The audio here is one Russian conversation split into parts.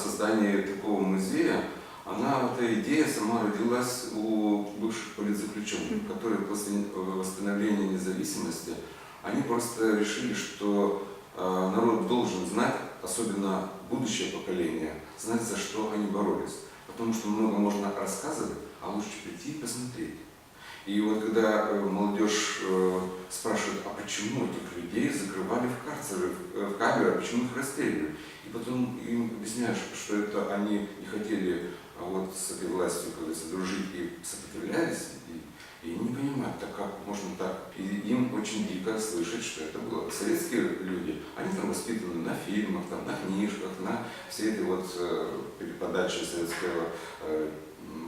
о создании такого музея, она, эта идея сама родилась у бывших политзаключенных, которые после э, восстановления независимости, они просто решили, что э, народ должен знать, особенно будущее поколение, знать, за что они боролись. Потому что много можно рассказывать, а лучше прийти и посмотреть. И вот когда э, молодежь э, спрашивает, а почему этих людей закрывали в карцеры, в, э, в камеры, а почему их расстреливали? И потом им объясняешь, что это они не хотели а вот с этой властью, говорится, дружить и сопротивлялись, и, и не понимают, так как можно так. И им очень дико слышать, что это было. Советские люди, они там воспитаны на фильмах, там, на книжках, на всей этой вот э, переподаче советского э,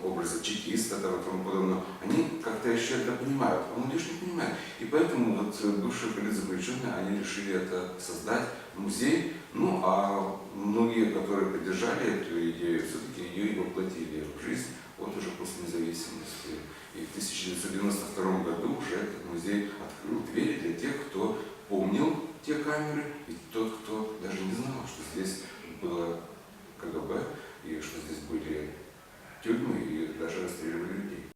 образа чекиста там, и тому подобное, они как-то еще это понимают, а молодежь не понимает. И поэтому вот э, бывшие политзаключенные, они решили это создать, музей, ну а многие, которые поддержали эту идею, все-таки ее и воплотили в жизнь, вот уже после независимости. И в 1992 году уже этот музей открыл двери для тех, кто помнил те камеры, и тот, кто даже не знал, что здесь было КГБ, и что здесь были тюрьмы и даже расстреливали людей.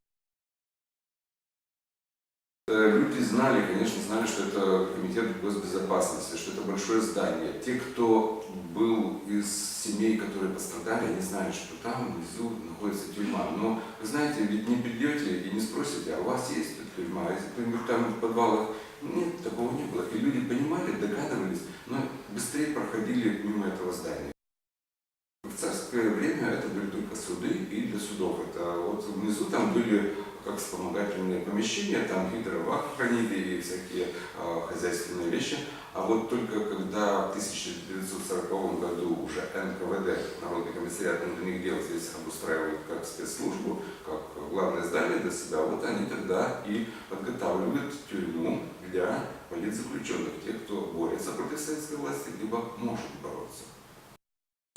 Э, люди знали, конечно, знали, что это комитет госбезопасности, что это большое здание. Те, кто был из семей, которые пострадали, они знали, что там внизу находится тюрьма. Но, вы знаете, ведь не придете и не спросите, а у вас есть тюрьма? А там в подвалах нет, такого не было. И люди понимали, догадывались, но быстрее проходили мимо этого здания время это были только суды и для судов. Это вот внизу там были как вспомогательные помещения, там и дрова хранили, и всякие э, хозяйственные вещи. А вот только когда в 1940 году уже НКВД, Народный комиссариат внутренних дел, здесь обустраивают как спецслужбу, как главное здание для себя, вот они тогда и подготавливают тюрьму для политзаключенных, тех, кто борется против советской власти, либо может бороться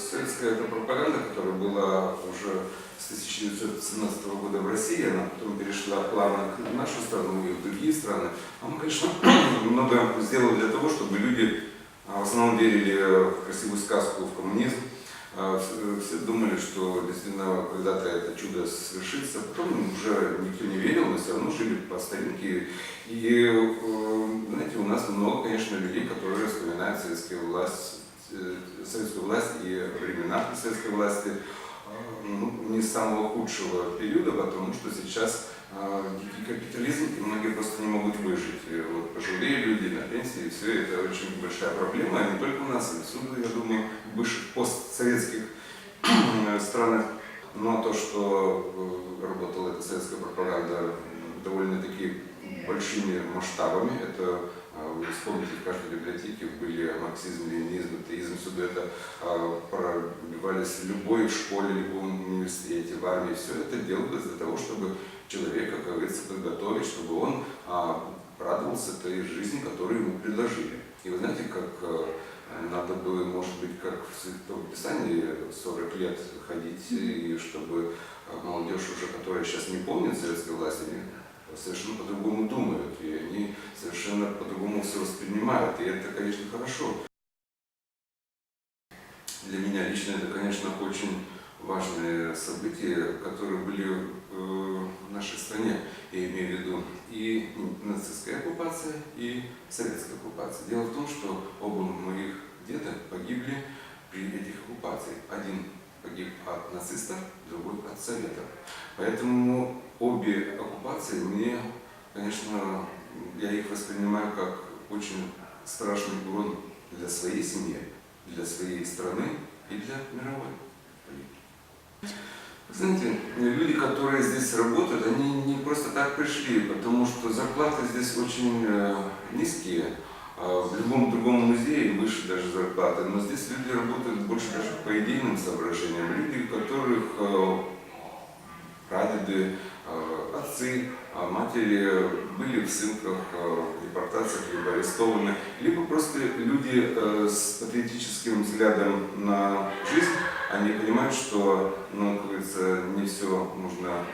советская эта пропаганда, которая была уже с 1917 года в России, она потом перешла плавно в нашу страну и в другие страны, она, конечно, много сделала для того, чтобы люди а, в основном верили в красивую сказку, в коммунизм, а, все думали, что действительно когда-то это чудо свершится. Потом уже никто не верил, но все равно жили по старинке. И, э, знаете, у нас много, конечно, людей, которые вспоминают советскую власть Э, советскую власть и времена советской власти э, ну, не самого худшего периода, потому что сейчас э, дикий капитализм, и многие просто не могут выжить. И вот пожилые люди на пенсии, и все это очень большая проблема, а не только у нас, и всюду, я думаю, в бывших постсоветских странах. Но то, что работала эта советская пропаганда довольно-таки большими масштабами, это а, вы вспомните, в каждой библиотеке были марксизм, ленинизм, атеизм, всюду это а, пробивались в любой школе, любом университете, в армии. Все это делалось для того, чтобы человека, как говорится, подготовить, чтобы он а, радовался той жизни, которую ему предложили. И вы знаете, как надо было, может быть, как в Святом Писании 40 лет ходить, и чтобы молодежь уже, которая сейчас не помнит советской власти, совершенно по-другому думают, и они совершенно по-другому все воспринимают, и это, конечно, хорошо. Для меня лично это, конечно, очень важные события, которые были э, в нашей стране, я имею в виду и нацистская оккупация, и советская оккупация. Дело в том, что оба моих деда погибли при этих оккупациях. Один погиб от нацистов, другой от советов. Поэтому обе оккупации мне, конечно, я их воспринимаю как очень страшный урон для своей семьи, для своей страны и для мировой политики. Знаете, люди, которые здесь работают, они не просто так пришли, потому что зарплаты здесь очень э, низкие. А в любом другом музее выше даже зарплаты, но здесь люди работают больше даже по идейным соображениям. Люди, которых э, прадеды, э, отцы, а матери были в ссылках, э, в депортациях, либо арестованы, либо просто люди с патриотическим взглядом на жизнь, они понимают, что, ну, как говорится, не все можно а,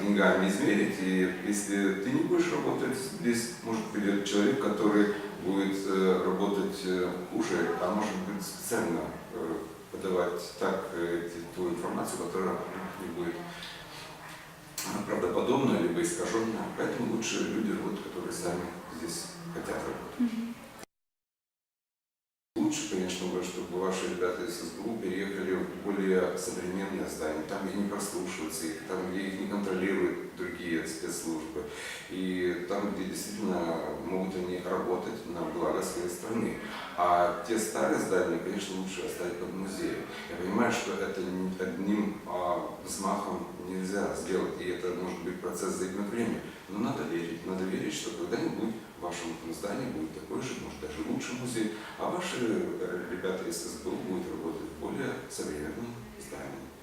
деньгами измерить, и если ты не будешь работать, здесь может придет человек, который будет э, работать э, хуже, а может быть специально э, подавать так ту информацию, которая не будет а, правдоподобная, либо искаженная. Поэтому лучше люди работают, которые сами здесь хотят работать. Лучше, конечно, бы, чтобы ваши ребята из в более современное здание, там, где не прослушиваются их, там, где их не контролируют другие спецслужбы, и там, где действительно могут они работать на благо своей страны. А те старые здания, конечно, лучше оставить под музеем. Я понимаю, что это одним а, взмахом нельзя сделать, и это может быть процесс займет время. Но надо верить, надо верить, что когда-нибудь в вашем здании будет такой же, может даже лучший музей, а ваши э, ребята из СБУ будут работать в более современном здании.